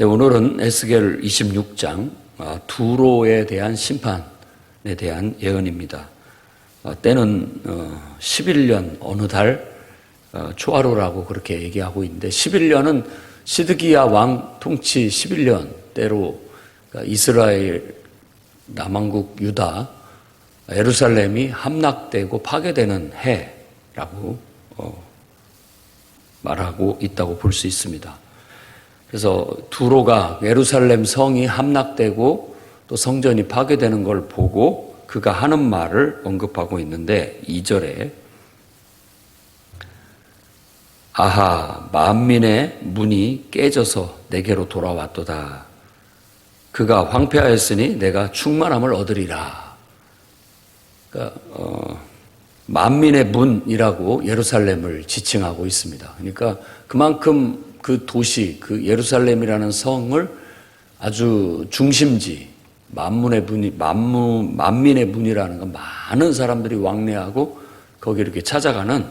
네, 오늘은 에스겔 26장 아, 두로에 대한 심판에 대한 예언입니다. 아, 때는 11년 어느 달 어, 초하루라고 그렇게 얘기하고 있는데 11년은 시드기야 왕 통치 11년 때로 그러니까 이스라엘 남왕국 유다 예루살렘이 함락되고 파괴되는 해라고 어, 말하고 있다고 볼 수 있습니다. 그래서 두로가 예루살렘 성이 함락되고 또 성전이 파괴되는 걸 보고 그가 하는 말을 언급하고 있는데 2절에 아하 만민의 문이 깨져서 내게로 돌아왔도다. 그가 황폐하였으니 내가 충만함을 얻으리라. 그러니까 어, 만민의 문이라고 예루살렘을 지칭하고 있습니다. 그러니까 그만큼 그 도시, 그 예루살렘이라는 성을 아주 중심지, 만문의 문이, 만문, 만민의 문이라는 건 많은 사람들이 왕래하고 거기 이렇게 찾아가는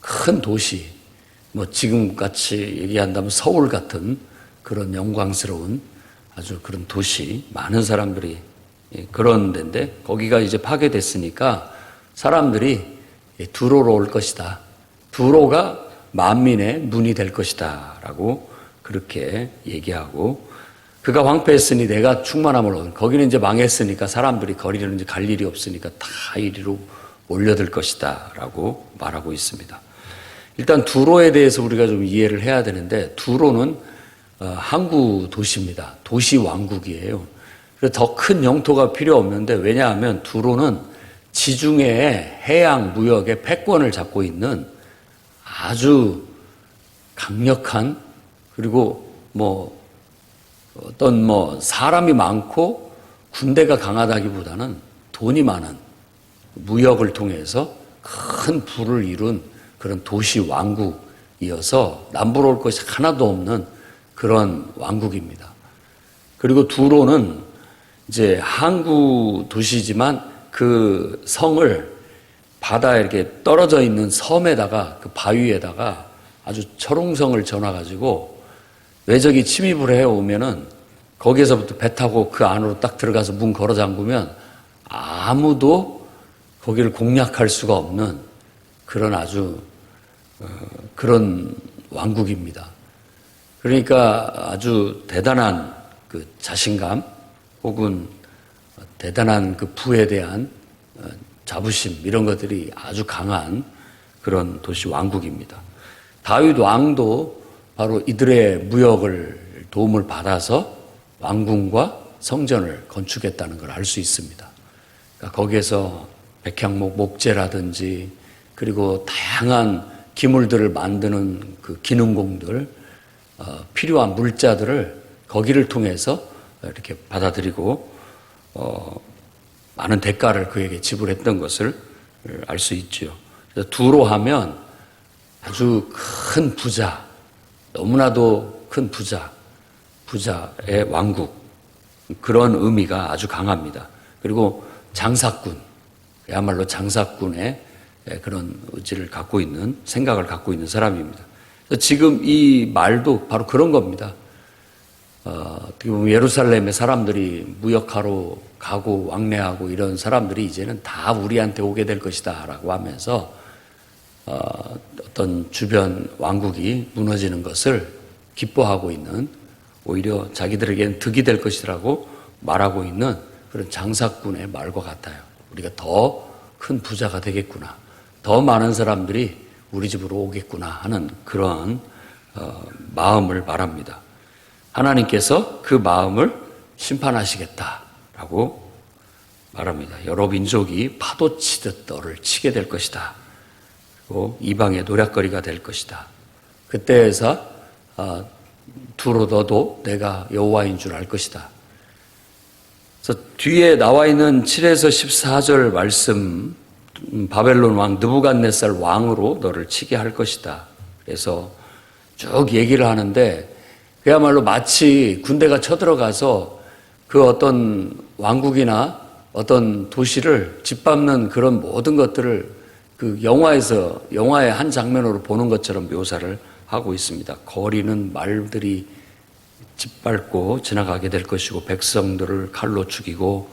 큰 도시, 뭐 지금 같이 얘기한다면 서울 같은 그런 영광스러운 아주 그런 도시, 많은 사람들이 예, 그런 데인데 거기가 이제 파괴됐으니까 사람들이 예, 두로로 올 것이다. 두로가 만민의 문이 될 것이다. 라고 그렇게 얘기하고 그가 황폐했으니 내가 충만함을 얻은 거기는 이제 망했으니까 사람들이 거리를 이제 갈 일이 없으니까 다 이리로 몰려들 것이다. 라고 말하고 있습니다. 일단 두로에 대해서 우리가 좀 이해를 해야 되는데 두로는 어, 항구 도시입니다. 도시 왕국이에요. 그래서 더 큰 영토가 필요 없는데 왜냐하면 두로는 지중해 해양 무역의 패권을 잡고 있는 아주 강력한 그리고 뭐 어떤 뭐 사람이 많고 군대가 강하다기보다는 돈이 많은 무역을 통해서 큰 부를 이룬 그런 도시 왕국이어서 남부로 올 것이 하나도 없는 그런 왕국입니다. 그리고 두로는 이제 항구 도시지만 그 성을 바다에 이렇게 떨어져 있는 섬에다가 그 바위에다가 아주 철옹성을 전화가지고 외적이 침입을 해 오면은 거기에서부터 배 타고 그 안으로 딱 들어가서 문 걸어 잠그면 아무도 거기를 공략할 수가 없는 그런 아주 어, 그런 왕국입니다. 그러니까 아주 대단한 그 자신감 혹은 대단한 그 부에 대한 어, 자부심 이런 것들이 아주 강한 그런 도시 왕국입니다. 다윗 왕도 바로 이들의 무역을 도움을 받아서 왕궁과 성전을 건축했다는 걸 알 수 있습니다. 그러니까 거기에서 백향목 목재라든지 그리고 다양한 기물들을 만드는 그 기능공들 어, 필요한 물자들을 거기를 통해서 이렇게 받아들이고 어, 많은 대가를 그에게 지불했던 것을 알 수 있죠. 두로 하면 아주 큰 부자, 너무나도 큰 부자, 부자의 왕국 그런 의미가 아주 강합니다. 그리고 장사꾼, 그야말로 장사꾼의 그런 의지를 갖고 있는 생각을 갖고 있는 사람입니다. 지금 이 말도 바로 그런 겁니다. 어, 어떻게 보면 예루살렘의 사람들이 무역하러 가고 왕래하고 이런 사람들이 이제는 다 우리한테 오게 될 것이다 라고 하면서 어, 어떤 주변 왕국이 무너지는 것을 기뻐하고 있는 오히려 자기들에게는 득이 될 것이라고 말하고 있는 그런 장사꾼의 말과 같아요. 우리가 더 큰 부자가 되겠구나. 더 많은 사람들이 우리 집으로 오겠구나 하는 그런 어, 마음을 말합니다. 하나님께서 그 마음을 심판하시겠다라고 말합니다. 여러 민족이 파도 치듯 너를 치게 될 것이다. 그리고 이방의 노략거리가 될 것이다. 그때에서 아, 두로 너도 내가 여호와인 줄 알 것이다. 그래서 뒤에 나와 있는 7에서 14절 말씀 음, 바벨론 왕 느부갓네살 왕으로 너를 치게 할 것이다. 그래서 쭉 얘기를 하는데 그야말로 마치 군대가 쳐들어가서 그 어떤 왕국이나 어떤 도시를 짓밟는 그런 모든 것들을 그 영화에서 영화의 한 장면으로 보는 것처럼 묘사를 하고 있습니다. 거리는 말들이 짓밟고 지나가게 될 것이고 백성들을 칼로 죽이고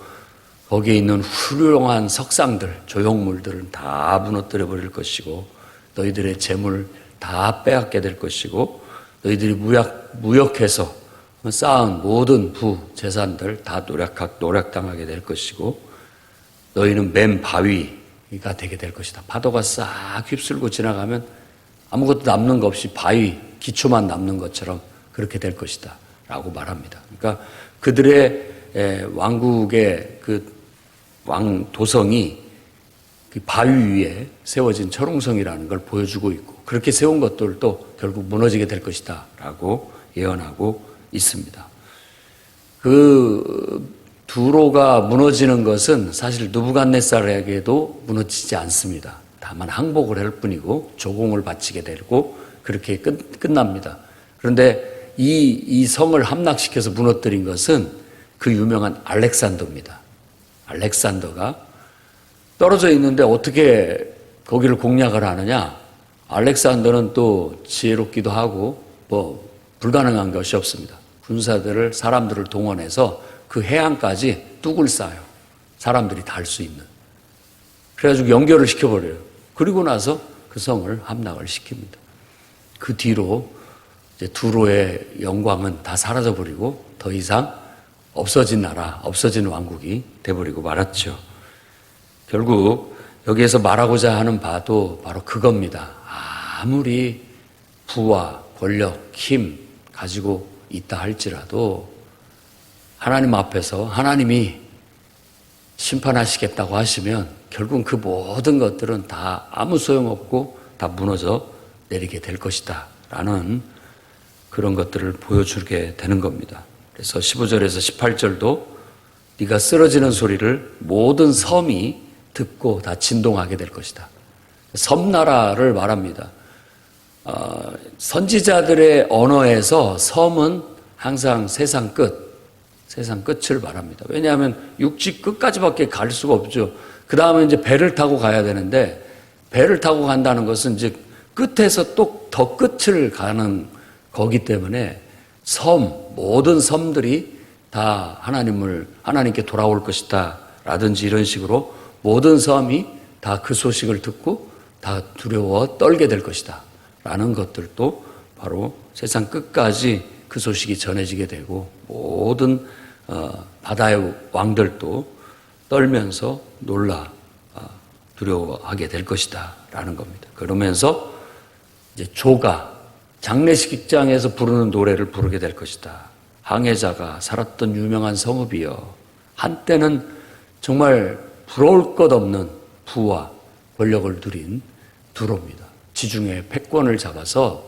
거기에 있는 훌륭한 석상들, 조형물들은 다 무너뜨려 버릴 것이고 너희들의 재물 다 빼앗게 될 것이고 너희들이 무약, 무역해서 쌓은 모든 부, 재산들 다 노략, 노략당하게 될 것이고 너희는 맨 바위가 되게 될 것이다. 파도가 싹 휩쓸고 지나가면 아무것도 남는 거 없이 바위, 기초만 남는 것처럼 그렇게 될 것이다. 라고 말합니다. 그러니까 그들의 에, 왕국의 그 왕 도성이 그 바위 위에 세워진 철옹성이라는 걸 보여주고 있고 그렇게 세운 것들도 결국 무너지게 될 것이다. 라고 예언하고 있습니다. 그 두로가 무너지는 것은 사실 누부갓네살에게도 무너지지 않습니다. 다만 항복을 할 뿐이고 조공을 바치게 되고 그렇게 끝, 끝납니다. 그런데 이, 이 성을 함락시켜서 무너뜨린 것은 그 유명한 알렉산더입니다. 알렉산더가 떨어져 있는데 어떻게 거기를 공략을 하느냐? 알렉산더는 또 지혜롭기도 하고 뭐 불가능한 것이 없습니다. 군사들을 사람들을 동원해서 그 해안까지 뚝을 쌓아요. 사람들이 달 수 있는. 그래가지고 연결을 시켜버려요. 그리고 나서 그 성을 함락을 시킵니다. 그 뒤로 두로의 영광은 다 사라져버리고 더 이상 없어진 나라, 없어진 왕국이 돼버리고 말았죠. 결국 여기에서 말하고자 하는 바도 바로 그겁니다. 아무리 부와 권력, 힘 가지고 있다 할지라도 하나님 앞에서 하나님이 심판하시겠다고 하시면 결국 그 모든 것들은 다 아무 소용없고 다 무너져 내리게 될 것이다. 라는 그런 것들을 보여주게 되는 겁니다. 그래서 15절에서 18절도 네가 쓰러지는 소리를 모든 섬이 듣고 다 진동하게 될 것이다. 섬나라를 말합니다. 어, 선지자들의 언어에서 섬은 항상 세상 끝, 세상 끝을 말합니다. 왜냐하면 육지 끝까지밖에 갈 수가 없죠. 그 다음에 이제 배를 타고 가야 되는데 배를 타고 간다는 것은 이제 끝에서 또 더 끝을 가는 거기 때문에 섬, 모든 섬들이 다 하나님을, 하나님께 돌아올 것이다. 라든지 이런 식으로 모든 섬이 다 그 소식을 듣고 다 두려워 떨게 될 것이다. 라는 것들도 바로 세상 끝까지 그 소식이 전해지게 되고 모든 어, 바다의 왕들도 떨면서 놀라 어, 두려워하게 될 것이다. 라는 겁니다. 그러면서 이제 조가 장례식장에서 부르는 노래를 부르게 될 것이다. 항해자가 살았던 유명한 성읍이여. 한때는 정말 부러울 것 없는 부와 권력을 누린 두로입니다. 지중해 패권을 잡아서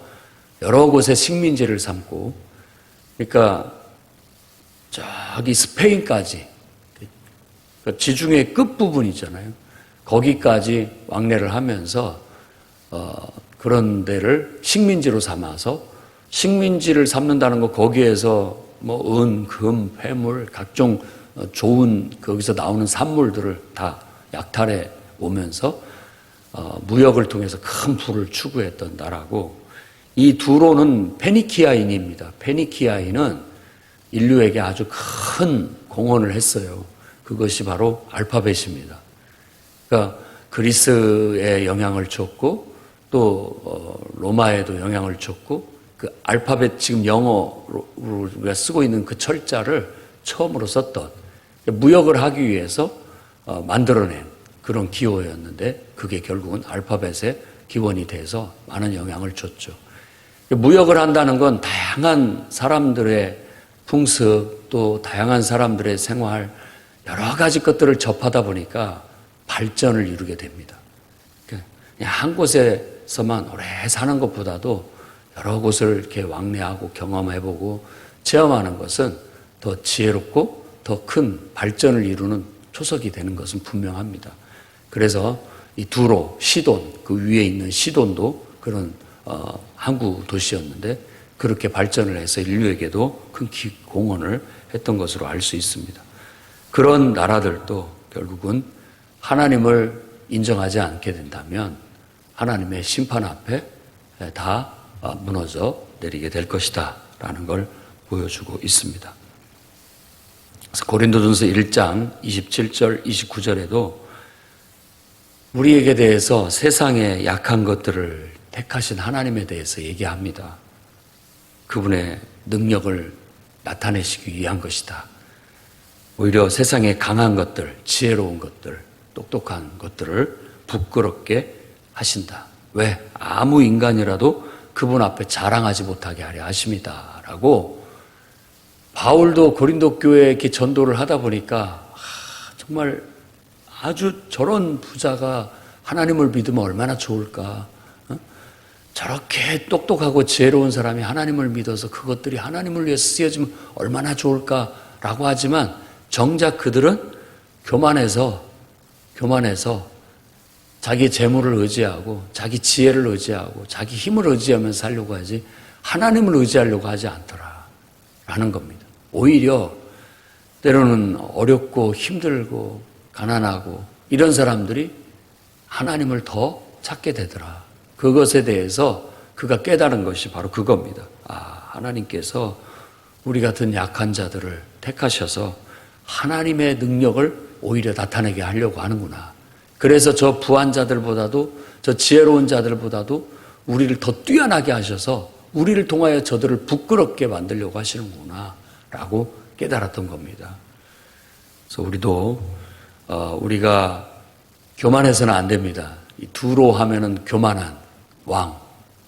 여러 곳에 식민지를 삼고, 그러니까 저기 스페인까지 그러니까 지중해 끝 부분 있잖아요. 거기까지 왕래를 하면서 어, 그런 데를 식민지로 삼아서 식민지를 삼는다는 거 거기에서 뭐 은, 금, 회물, 각종 어, 좋은 거기서 나오는 산물들을 다 약탈해 오면서 어, 무역을 통해서 큰 부를 추구했던 나라고 이 두로는 페니키아인입니다. 페니키아인은 인류에게 아주 큰 공헌을 했어요. 그것이 바로 알파벳입니다. 그러니까 그리스에 영향을 줬고 또 어, 로마에도 영향을 줬고 그 알파벳 지금 영어로 우리가 쓰고 있는 그 철자를 처음으로 썼던 무역을 하기 위해서 어, 만들어낸 그런 기호였는데 그게 결국은 알파벳의 기원이 돼서 많은 영향을 줬죠. 무역을 한다는 건 다양한 사람들의 풍습 또 다양한 사람들의 생활 여러 가지 것들을 접하다 보니까 발전을 이루게 됩니다. 그냥 한 곳에서만 오래 사는 것보다도 여러 곳을 이렇게 왕래하고 경험해보고 체험하는 것은 더 지혜롭고 더 큰 발전을 이루는 초석이 되는 것은 분명합니다. 그래서 이 두로, 시돈, 그 위에 있는 시돈도 그런 어, 항구 도시였는데 그렇게 발전을 해서 인류에게도 큰 공헌을 했던 것으로 알 수 있습니다. 그런 나라들도 결국은 하나님을 인정하지 않게 된다면 하나님의 심판 앞에 다 어, 무너져 내리게 될 것이다. 라는 걸 보여주고 있습니다. 고린도전서 1장 27절 29절에도 우리에게 대해서 세상의 약한 것들을 택하신 하나님에 대해서 얘기합니다. 그분의 능력을 나타내시기 위한 것이다. 오히려 세상의 강한 것들, 지혜로운 것들, 똑똑한 것들을 부끄럽게 하신다. 왜? 아무 인간이라도 그분 앞에 자랑하지 못하게 하려 하십니다. 라고 바울도 고린도 교회에 이렇게 전도를 하다 보니까 아, 정말 아주 저런 부자가 하나님을 믿으면 얼마나 좋을까. 어? 저렇게 똑똑하고 지혜로운 사람이 하나님을 믿어서 그것들이 하나님을 위해 쓰여지면 얼마나 좋을까라고 하지만 정작 그들은 교만해서 교만해서 자기 재물을 의지하고 자기 지혜를 의지하고 자기 힘을 의지하면서 살려고 하지 하나님을 의지하려고 하지 않더라 라는 겁니다. 오히려 때로는 어렵고 힘들고 가난하고 이런 사람들이 하나님을 더 찾게 되더라. 그것에 대해서 그가 깨달은 것이 바로 그겁니다. 아, 하나님께서 우리 같은 약한 자들을 택하셔서 하나님의 능력을 오히려 나타내게 하려고 하는구나. 그래서 저 부한 자들보다도 저 지혜로운 자들보다도 우리를 더 뛰어나게 하셔서 우리를 통하여 저들을 부끄럽게 만들려고 하시는구나. 라고 깨달았던 겁니다. 그래서 우리도, 어, 우리가 교만해서는 안 됩니다. 이 두로 하면은 교만한 왕.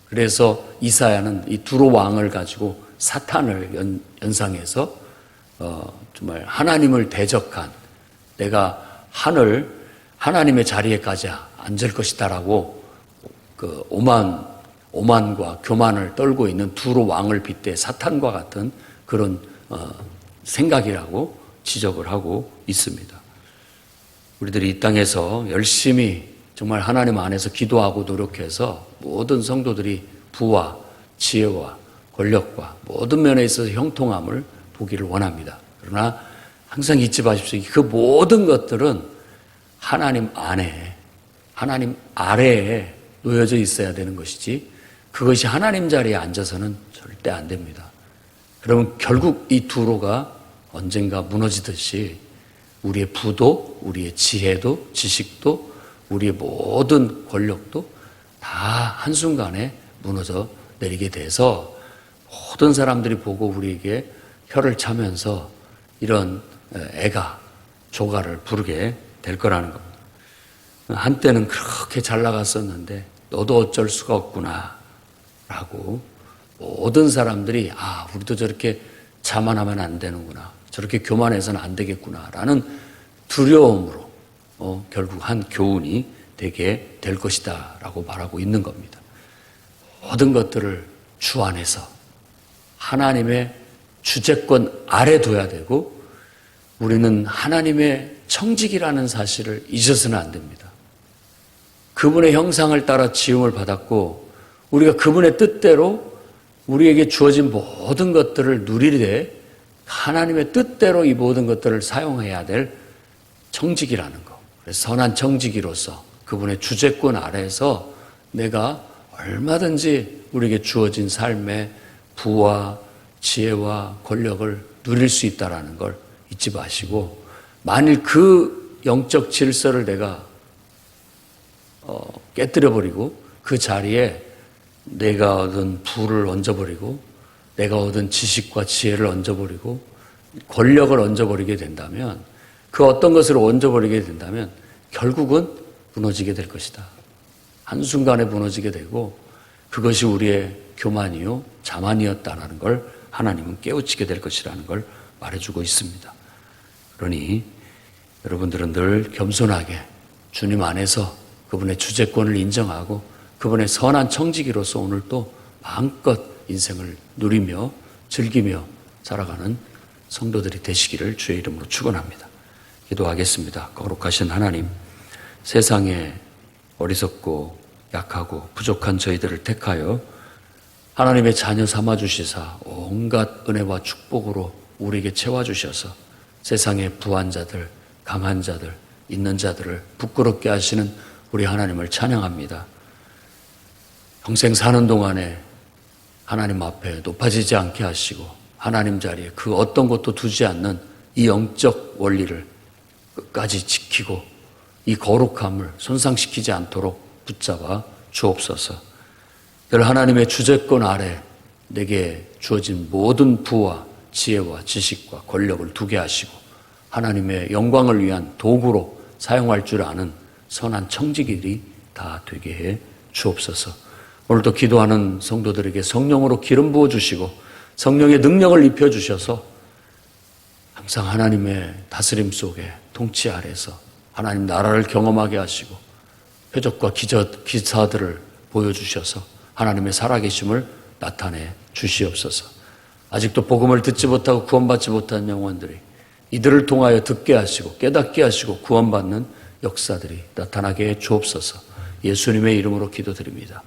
그래서 이사야는 이 두로 왕을 가지고 사탄을 연, 연상해서 어, 정말 하나님을 대적한 내가 하늘 하나님의 자리에까지 앉을 것이다라고 그 오만 오만과 교만을 떨고 있는 두로 왕을 빗대 사탄과 같은 그런 어, 생각이라고 지적을 하고 있습니다. 우리들이 이 땅에서 열심히 정말 하나님 안에서 기도하고 노력해서 모든 성도들이 부와 지혜와 권력과 모든 면에 있어서 형통함을 보기를 원합니다. 그러나 항상 잊지 마십시오. 그 모든 것들은 하나님 안에, 하나님 아래에 놓여져 있어야 되는 것이지 그것이 하나님 자리에 앉아서는 절대 안 됩니다. 그러면 결국 이 두로가 언젠가 무너지듯이 우리의 부도, 우리의 지혜도, 지식도, 우리의 모든 권력도 다 한순간에 무너져 내리게 돼서 모든 사람들이 보고 우리에게 혀를 차면서 이런 애가 조가를 부르게 될 거라는 겁니다. 한때는 그렇게 잘 나갔었는데 너도 어쩔 수가 없구나 라고 모든 사람들이 아 우리도 저렇게 자만하면 안 되는구나 저렇게 교만해서는 안 되겠구나 라는 두려움으로 어, 결국 한 교훈이 되게 될 것이다 라고 말하고 있는 겁니다. 모든 것들을 주 안에서 하나님의 주재권 아래 둬야 되고 우리는 하나님의 청직이라는 사실을 잊어서는 안 됩니다. 그분의 형상을 따라 지음을 받았고 우리가 그분의 뜻대로 우리에게 주어진 모든 것들을 누리되 하나님의 뜻대로 이 모든 것들을 사용해야 될 청직이라는 것. 선한 청지기로서 그분의 주재권 아래에서 내가 얼마든지 우리에게 주어진 삶의 부와 지혜와 권력을 누릴 수 있다라는 걸 잊지 마시고 만일 그 영적 질서를 내가 어, 깨뜨려 버리고 그 자리에 내가 얻은 부를 얹어버리고 내가 얻은 지식과 지혜를 얹어버리고 권력을 얹어버리게 된다면 그 어떤 것을 얹어버리게 된다면 결국은 무너지게 될 것이다. 한순간에 무너지게 되고 그것이 우리의 교만이요 자만이었다라는 걸 하나님은 깨우치게 될 것이라는 걸 말해주고 있습니다. 그러니 여러분들은 늘 겸손하게 주님 안에서 그분의 주재권을 인정하고 그분의 선한 청지기로서 오늘 또 마음껏 인생을 누리며 즐기며 살아가는 성도들이 되시기를 주의 이름으로 축원합니다. 기도하겠습니다. 거룩하신 하나님, 세상에 어리석고 약하고 부족한 저희들을 택하여 하나님의 자녀 삼아 주시사 온갖 은혜와 축복으로 우리에게 채워 주셔서 세상의 부한 자들, 강한 자들, 있는 자들을 부끄럽게 하시는 우리 하나님을 찬양합니다. 평생 사는 동안에 하나님 앞에 높아지지 않게 하시고 하나님 자리에 그 어떤 것도 두지 않는 이 영적 원리를 끝까지 지키고 이 거룩함을 손상시키지 않도록 붙잡아 주옵소서. 늘 하나님의 주재권 아래 내게 주어진 모든 부와 지혜와 지식과 권력을 두게 하시고 하나님의 영광을 위한 도구로 사용할 줄 아는 선한 청지기들이 다 되게 해 주옵소서. 오늘도 기도하는 성도들에게 성령으로 기름 부어 주시고 성령의 능력을 입혀 주셔서 항상 하나님의 다스림 속에 통치 아래서 하나님 나라를 경험하게 하시고 표적과 기적, 기사들을 보여 주셔서 하나님의 살아계심을 나타내 주시옵소서. 아직도 복음을 듣지 못하고 구원받지 못한 영혼들이 이들을 통하여 듣게 하시고 깨닫게 하시고 구원받는 역사들이 나타나게 해 주옵소서. 예수님의 이름으로 기도드립니다.